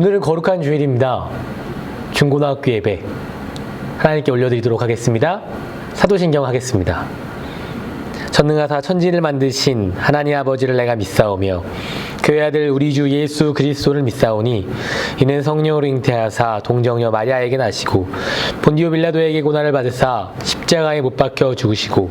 오늘은 거룩한 주일입니다. 중고등학교 예배 하나님께 올려드리도록 하겠습니다. 사도신경 하겠습니다. 전능하사 천지를 만드신 하나님 아버지를 내가 믿사오며 그의 아들 우리 주 예수 그리스도를 믿사오니 이는 성령으로 잉태하사 동정녀 마리아에게 나시고 본디오 빌라도에게 고난을 받으사 십자가에 못 박혀 죽으시고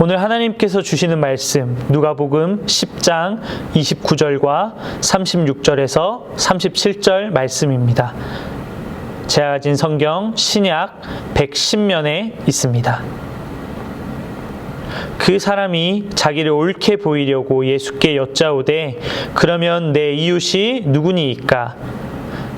오늘 하나님께서 주시는 말씀 누가복음 10장 29절과 36절에서 37절 말씀입니다. 제가 가진 성경 신약 110면에 있습니다. 그 사람이 자기를 옳게 보이려고 예수께 여짜오되 그러면 내 이웃이 누구니이까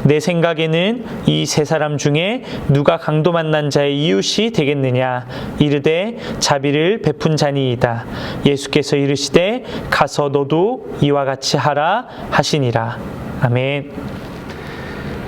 내 생각에는 이 세 사람 중에 누가 강도 만난 자의 이웃이 되겠느냐? 이르되 자비를 베푼 자니이다. 예수께서 이르시되 가서 너도 이와 같이 하라 하시니라. 아멘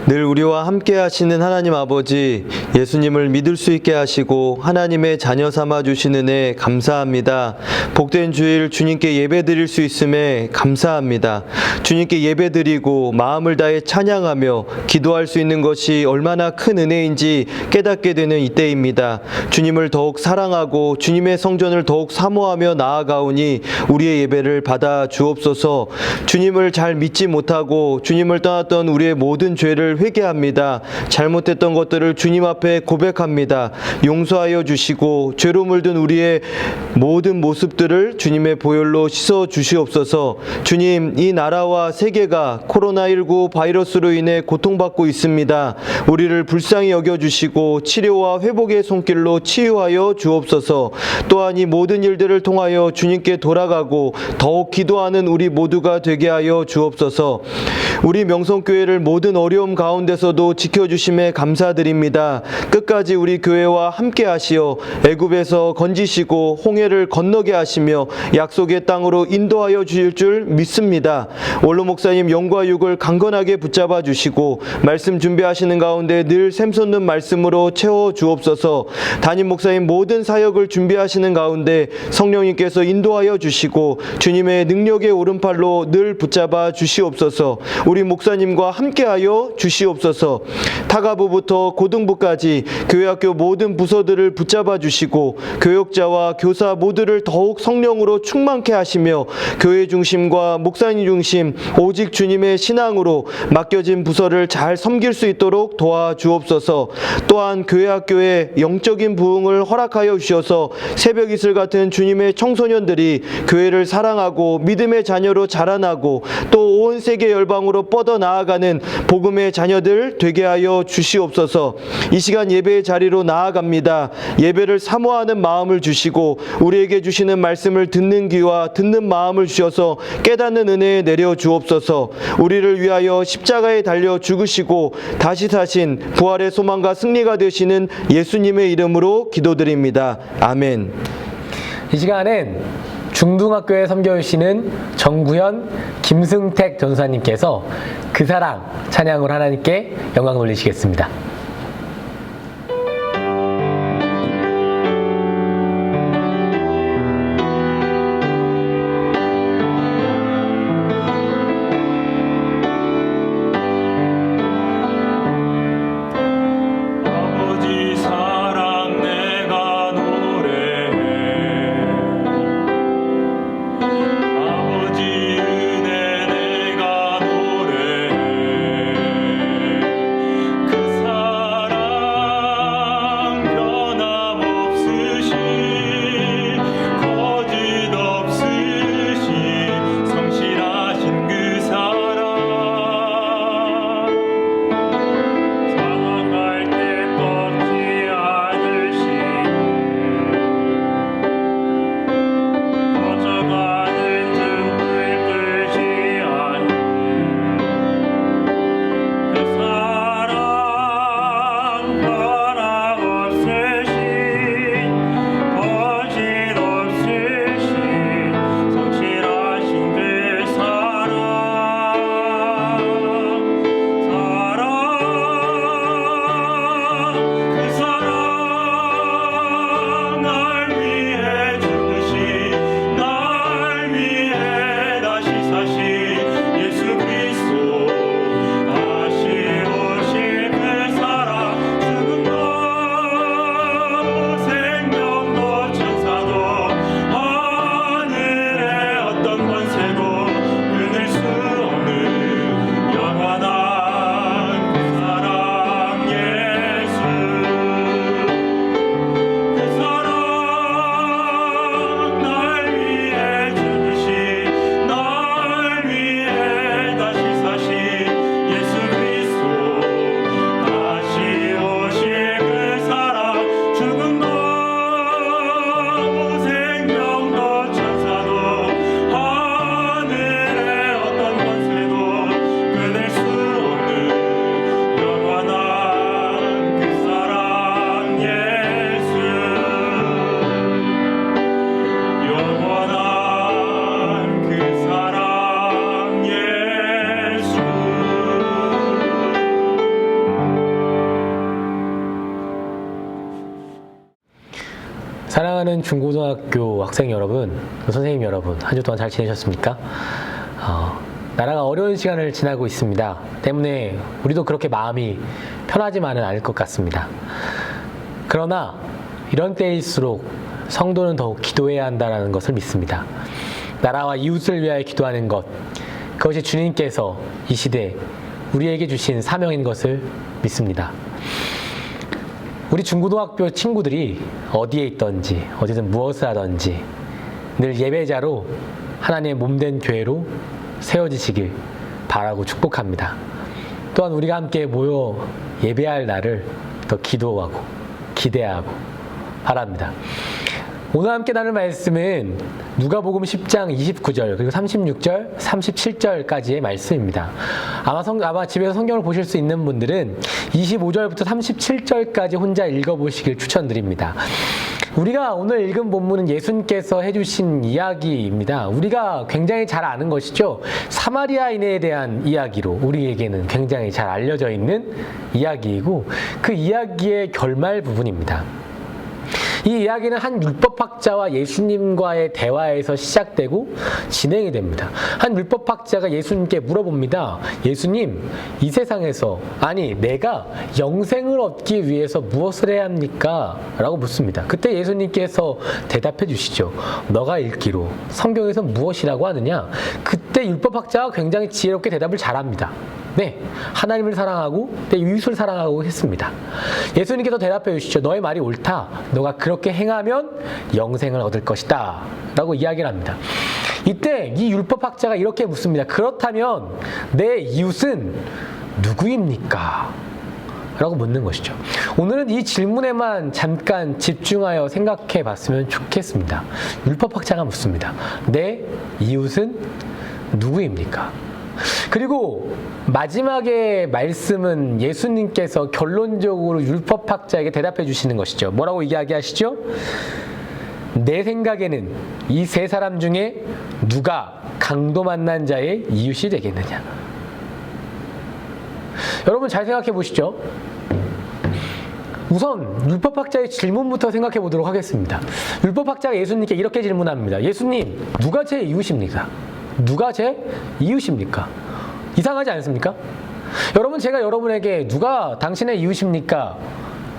늘 우리와 함께 하시는 하나님 아버지 예수님을 믿을 수 있게 하시고 하나님의 자녀 삼아 주시는 애 감사합니다. 복된 주일 주님께 예배 드릴 수 있음에 감사합니다. 주님께 예배 드리고 마음을 다해 찬양하며 기도할 수 있는 것이 얼마나 큰 은혜인지 깨닫게 되는 이때입니다. 주님을 더욱 사랑하고 주님의 성전을 더욱 사모하며 나아가오니 우리의 예배를 받아 주옵소서. 주님을 잘 믿지 못하고 주님을 떠났던 우리의 모든 죄를 회개합니다. 잘못했던 것들을 주님 앞에 고백합니다. 용서하여 주시고 죄로 물든 우리의 모든 모습들을 주님의 보혈로 씻어 주시옵소서. 주님, 이 나라와 세계가 코로나19 바이러스로 인해 고통받고 있습니다. 우리를 불쌍히 여겨 주시고 치료와 회복의 손길로 치유하여 주옵소서. 또한 이 모든 일들을 통하여 주님께 돌아가고 더욱 기도하는 우리 모두가 되게 하여 주옵소서. 우리 명성교회를 모든 어려움 가운데 서도 지켜주심에 감사드립니다. 끝까지 우리 교회와 함께 하시어 애굽에서 건지시고 홍해를 건너게 하시며 약속의 땅으로 인도하여 주실 줄 믿습니다. 원로 목사님 영과 육을 강건하게 붙잡아 주시고 말씀 준비하시는 가운데 늘 샘솟는 말씀으로 채워 주옵소서. 담임 목사님 모든 사역을 준비하시는 가운데 성령님께서 인도하여 주시고 주님의 능력의 오른팔로 늘 붙잡아 주시옵소서. 우리 목사님과 함께하여 주시 옵소서. 타가부부터 고등부까지 교회 학교 모든 부서들을 붙잡아 주시고 교역자와 교사 모두를 더욱 성령으로 충만케 하시며 교회 중심과 목사님 중심 오직 주님의 신앙으로 맡겨진 부서를 잘 섬길 수 있도록 도와 주옵소서. 또한 교회 학교의 영적인 부흥을 허락하여 주셔서 새벽 이슬 같은 주님의 청소년들이 교회를 사랑하고 믿음의 자녀로 자라나고 또 온 세계 열방으로 뻗어 나아가는 복음의 자 녀들 되게 하여 주시옵소서. 이 시간 예배의 자리로 나아갑니다. 예배를 사모하는 마음을 주시고 우리에게 주시는 말씀을 듣는 귀와 듣는 마음을 주셔서 깨닫는 은혜에 내려 주옵소서. 우리를 위하여 십자가에 달려 죽으시고 다시 사신 부활의 소망과 승리가 되시는 예수님의 이름으로 기도드립니다. 아멘. 이 시간은 중등학교에 섬겨주시는 정구현, 김승택 전사님께서 그 사랑 찬양으로 하나님께 영광 돌리시겠습니다. 사랑하는 중고등학교 학생 여러분, 선생님 여러분, 한 주 동안 잘 지내셨습니까? 어, 나라가 어려운 시간을 지나고 있습니다. 때문에 우리도 그렇게 마음이 편하지만은 않을 것 같습니다. 그러나 이런 때일수록 성도는 더욱 기도해야 한다는 것을 믿습니다. 나라와 이웃을 위하여 기도하는 것, 그것이 주님께서 이 시대 우리에게 주신 사명인 것을 믿습니다. 우리 중고등학교 친구들이 어디에 있던지, 어디든 무엇을 하던지 늘 예배자로 하나님의 몸된 교회로 세워지시길 바라고 축복합니다. 또한 우리가 함께 모여 예배할 날을 더 기도하고 기대하고 바랍니다. 오늘 함께 나눌 말씀은 누가복음 10장 29절 그리고 36절, 37절까지의 말씀입니다. 아마 성, 아마 집에서 성경을 보실 수 있는 분들은 25절부터 37절까지 혼자 읽어보시길 추천드립니다. 우리가 오늘 읽은 본문은 예수님께서 해주신 이야기입니다. 우리가 굉장히 잘 아는 것이죠. 사마리아인에 대한 이야기로 우리에게는 굉장히 잘 알려져 있는 이야기이고 그 이야기의 결말 부분입니다. 이 이야기는 한 율법학자와 예수님과의 대화에서 시작되고 진행이 됩니다. 한 율법학자가 예수님께 물어봅니다. 예수님, 이 세상에서, 아니, 내가 영생을 얻기 위해서 무엇을 해야 합니까? 라고 묻습니다. 그때 예수님께서 대답해 주시죠. 너가 읽기로 성경에서 무엇이라고 하느냐? 그때 율법학자가 굉장히 지혜롭게 대답을 잘합니다. 네, 하나님을 사랑하고 내 이웃을 사랑하고 했습니다. 예수님께서 대답해 주시죠. 너의 말이 옳다. 너가 그렇게 행하면 영생을 얻을 것이다. 라고 이야기를 합니다. 이때 이 율법학자가 이렇게 묻습니다. 그렇다면 내 이웃은 누구입니까? 라고 묻는 것이죠. 오늘은 이 질문에만 잠깐 집중하여 생각해 봤으면 좋겠습니다. 율법학자가 묻습니다. 내 이웃은 누구입니까? 그리고 마지막에 말씀은 예수님께서 결론적으로 율법학자에게 대답해 주시는 것이죠. 뭐라고 이야기하시죠? 내 생각에는 이 세 사람 중에 누가 강도 만난 자의 이웃이 되겠느냐? 여러분 잘 생각해 보시죠. 우선 율법학자의 질문부터 생각해 보도록 하겠습니다. 율법학자가 예수님께 이렇게 질문합니다. 예수님, 누가 제 이웃입니까? 누가 제 이웃입니까? 이상하지 않습니까? 여러분, 제가 여러분에게 누가 당신의 이웃입니까?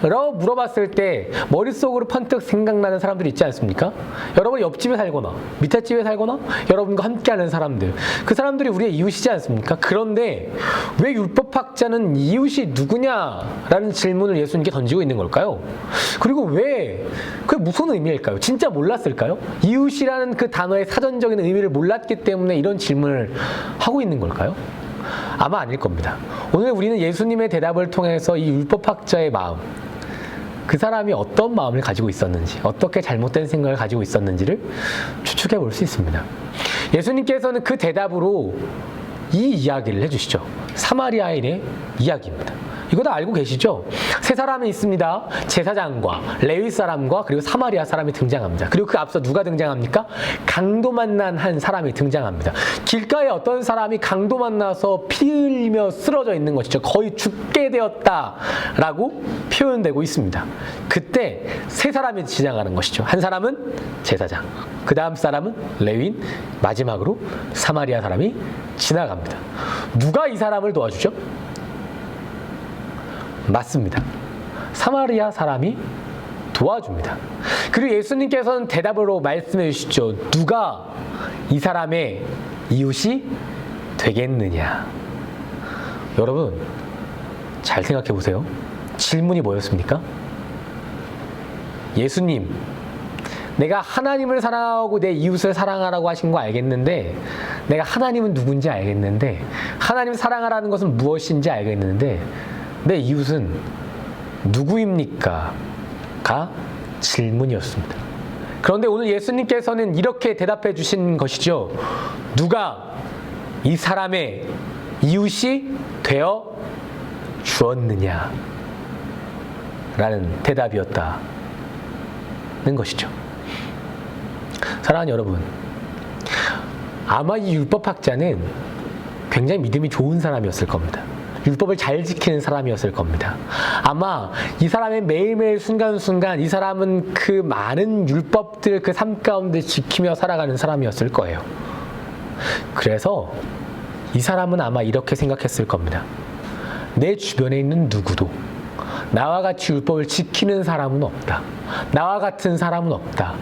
라고 물어봤을 때 머릿속으로 번뜩 생각나는 사람들이 있지 않습니까? 여러분 옆집에 살거나 밑에 집에 살거나 여러분과 함께하는 사람들 그 사람들이 우리의 이웃이지 않습니까? 그런데 왜 율법학자는 이웃이 누구냐라는 질문을 예수님께 던지고 있는 걸까요? 그리고 왜 그게 무슨 의미일까요? 진짜 몰랐을까요? 이웃이라는 그 단어의 사전적인 의미를 몰랐기 때문에 이런 질문을 하고 있는 걸까요? 아마 아닐 겁니다. 오늘 우리는 예수님의 대답을 통해서 이 율법학자의 마음, 그 사람이 어떤 마음을 가지고 있었는지, 어떻게 잘못된 생각을 가지고 있었는지를 추측해 볼 수 있습니다. 예수님께서는 그 대답으로 이 이야기를 해주시죠. 사마리아인의 이야기입니다. 이거 다 알고 계시죠? 세 사람이 있습니다. 제사장과 레위 사람과 그리고 사마리아 사람이 등장합니다. 그리고 그 앞서 누가 등장합니까? 강도 만난 한 사람이 등장합니다. 길가에 어떤 사람이 강도 만나서 피 흘리며 쓰러져 있는 것이죠. 거의 죽게 되었다라고 표현되고 있습니다. 그때 세 사람이 지나가는 것이죠. 한 사람은 제사장, 그 다음 사람은 레위인, 마지막으로 사마리아 사람이 지나갑니다. 누가 이 사람을 도와주죠? 맞습니다. 사마리아 사람이 도와줍니다. 그리고 예수님께서는 대답으로 말씀해 주시죠. 누가 이 사람의 이웃이 되겠느냐? 여러분, 잘 생각해 보세요. 질문이 뭐였습니까? 예수님, 내가 하나님을 사랑하고 내 이웃을 사랑하라고 하신 거 알겠는데, 내가 하나님은 누군지 알겠는데, 하나님 사랑하라는 것은 무엇인지 알겠는데, 내 이웃은 누구입니까? 가 질문이었습니다. 그런데 오늘 예수님께서는 이렇게 대답해 주신 것이죠. 누가 이 사람의 이웃이 되어 주었느냐? 라는 대답이었다는 것이죠. 사랑하는 여러분, 아마 이 율법학자는 굉장히 믿음이 좋은 사람이었을 겁니다. 율법을 잘 지키는 사람이었을 겁니다. 아마 이 사람의 매일매일 순간순간 이 사람은 그 많은 율법들 그 삶 가운데 지키며 살아가는 사람이었을 거예요. 그래서 이 사람은 아마 이렇게 생각했을 겁니다. 내 주변에 있는 누구도 나와 같이 율법을 지키는 사람은 없다. 나와 같은 사람은 없다.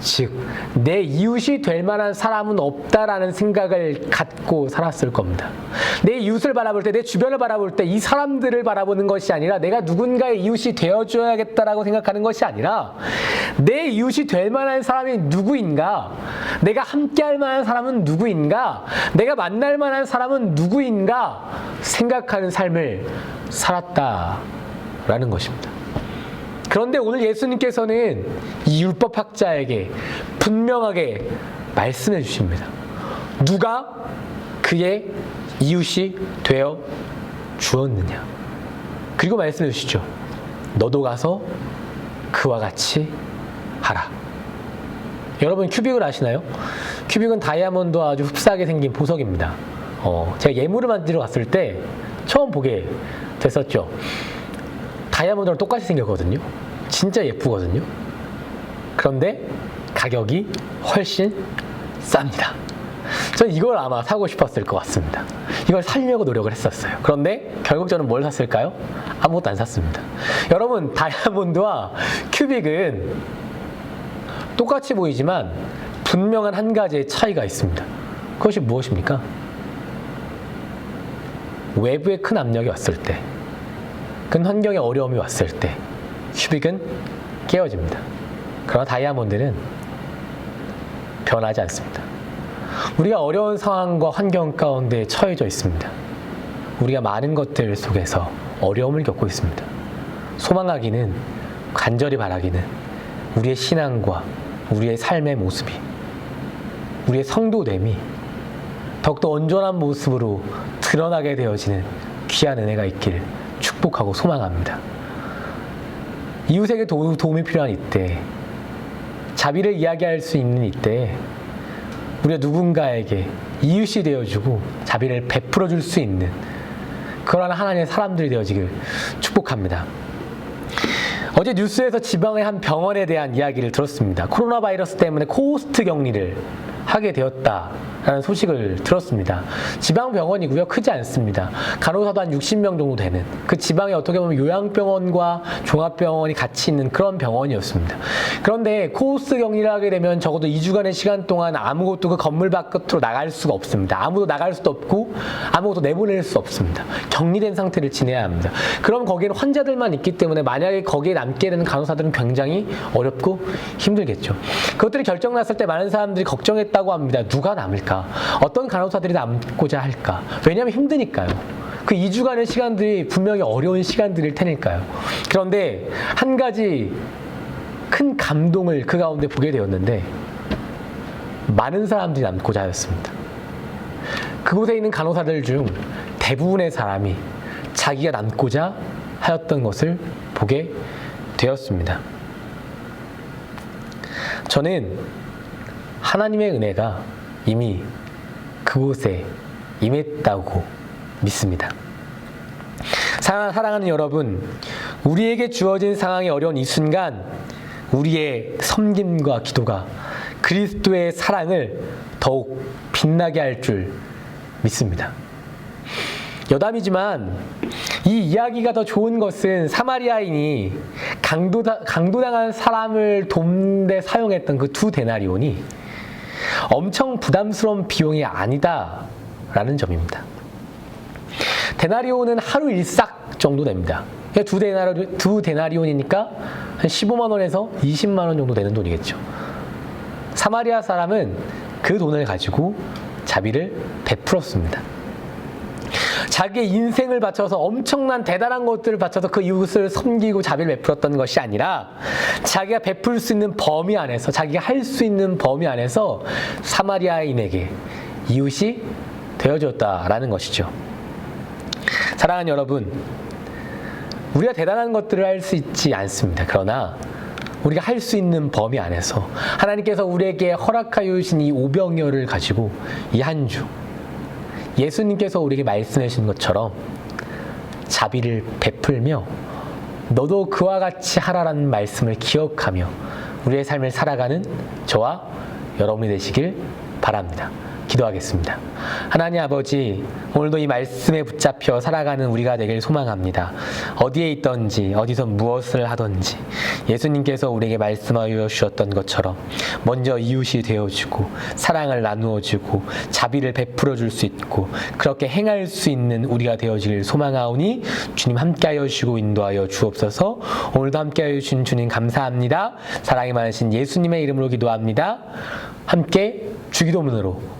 즉, 내 이웃이 될 만한 사람은 없다라는 생각을 갖고 살았을 겁니다. 내 이웃을 바라볼 때, 내 주변을 바라볼 때 이 사람들을 바라보는 것이 아니라 내가 누군가의 이웃이 되어줘야겠다라고 생각하는 것이 아니라 내 이웃이 될 만한 사람이 누구인가? 내가 함께 할 만한 사람은 누구인가? 내가 만날 만한 사람은 누구인가? 생각하는 삶을 살았다라는 것입니다. 그런데 오늘 예수님께서는 이 율법학자에게 분명하게 말씀해 주십니다. 누가 그의 이웃이 되어 주었느냐. 그리고 말씀해 주시죠. 너도 가서 그와 같이 하라. 여러분 큐빅을 아시나요? 큐빅은 다이아몬드와 아주 흡사하게 생긴 보석입니다. 어, 제가 예물을 만들어 갔을 때 처음 보게 됐었죠. 다이아몬드랑 똑같이 생겼거든요. 진짜 예쁘거든요. 그런데 가격이 훨씬 쌉니다. 전 이걸 아마 사고 싶었을 것 같습니다. 이걸 살려고 노력을 했었어요. 그런데 결국 저는 뭘 샀을까요? 아무것도 안 샀습니다. 여러분, 다이아몬드와 큐빅은 똑같이 보이지만 분명한 한 가지의 차이가 있습니다. 그것이 무엇입니까? 외부에 큰 압력이 왔을 때, 큰 환경에 어려움이 왔을 때, 큐빅은 깨어집니다. 그러나 다이아몬드는 변하지 않습니다. 우리가 어려운 상황과 환경 가운데 처해져 있습니다. 우리가 많은 것들 속에서 어려움을 겪고 있습니다. 소망하기는, 간절히 바라기는 우리의 신앙과 우리의 삶의 모습이, 우리의 성도됨이 더욱더 온전한 모습으로 드러나게 되어지는 귀한 은혜가 있길 축복하고 소망합니다. 이웃에게 도, 도움이 필요한 이때, 자비를 이야기할 수 있는 이때, 우리가 누군가에게 이웃이 되어주고 자비를 베풀어 줄 수 있는 그러한 하나님의 사람들이 되어지길 축복합니다. 어제 뉴스에서 지방의 한 병원에 대한 이야기를 들었습니다. 코로나 바이러스 때문에 코호스트 격리를 하게 되었다 라는 소식을 들었습니다. 지방 병원이고요. 크지 않습니다. 간호사도 한 60명 정도 되는 그 지방에 어떻게 보면 요양병원과 종합병원이 같이 있는 그런 병원이었습니다. 그런데 코호스트 격리를 하게 되면 적어도 2주간의 시간 동안 아무것도 그 건물 바깥으로 나갈 수가 없습니다. 아무도 나갈 수도 없고 아무것도 내보낼 수 없습니다. 격리된 상태를 지내야 합니다. 그럼 거기에는 환자들만 있기 때문에 만약에 거기에 남게 되는 간호사들은 굉장히 어렵고 힘들겠죠. 그것들이 결정 났을 때 많은 사람들이 걱정했다고 합니다. 누가 남을까? 어떤 간호사들이 남고자 할까? 왜냐하면 힘드니까요. 그 2주간의 시간들이 분명히 어려운 시간들일 테니까요. 그런데 한 가지 큰 감동을 그 가운데 보게 되었는데 많은 사람들이 남고자 하였습니다. 그곳에 있는 간호사들 중 대부분의 사람이 자기가 남고자 하였던 것을 보게 되었습니다. 저는 하나님의 은혜가 이미 그곳에 임했다고 믿습니다. 사랑- 사랑하는 여러분, 우리에게 주어진 상황이 어려운 이 순간, 우리의 섬김과 기도가 그리스도의 사랑을 더욱 빛나게 할 줄 믿습니다. 여담이지만 이 이야기가 더 좋은 것은 사마리아인이 강도다, 강도당한 사람을 돕는 데 사용했던 그 두 데나리온이 엄청 부담스러운 비용이 아니다라는 점입니다. 데나리온은 하루 일삭 정도 됩니다. 그러니까 두 데나리 두 데나리온이니까 한 15만 원에서 20만 원 정도 되는 돈이겠죠. 사마리아 사람은 그 돈을 가지고 자비를 베풀었습니다. 자기의 인생을 바쳐서 엄청난 대단한 것들을 바쳐서 그 이웃을 섬기고 자비를 베풀었던 것이 아니라 자기가 베풀 수 있는 범위 안에서 자기가 할 수 있는 범위 안에서 사마리아인에게 이웃이 되어줬다라는 것이죠. 사랑하는 여러분, 우리가 대단한 것들을 할 수 있지 않습니다. 그러나 우리가 할 수 있는 범위 안에서 하나님께서 우리에게 허락하여 주신 이 오병이어를 가지고 이 한 주 예수님께서 우리에게 말씀해 주신 것처럼 자비를 베풀며 너도 그와 같이 하라라는 말씀을 기억하며 우리의 삶을 살아가는 저와 여러분이 되시길 바랍니다. 기도하겠습니다. 하나님 아버지, 오늘도 이 말씀에 붙잡혀 살아가는 우리가 되길 소망합니다. 어디에 있던지, 어디서 무엇을 하던지, 예수님께서 우리에게 말씀하여 주셨던 것처럼 먼저 이웃이 되어주고, 사랑을 나누어주고, 자비를 베풀어 줄 수 있고, 그렇게 행할 수 있는 우리가 되어지길 소망하오니, 주님 함께하여 주시고 인도하여 주옵소서, 오늘도 함께하여 주신 주님 감사합니다. 사랑이 많으신 예수님의 이름으로 기도합니다. 함께 주기도문으로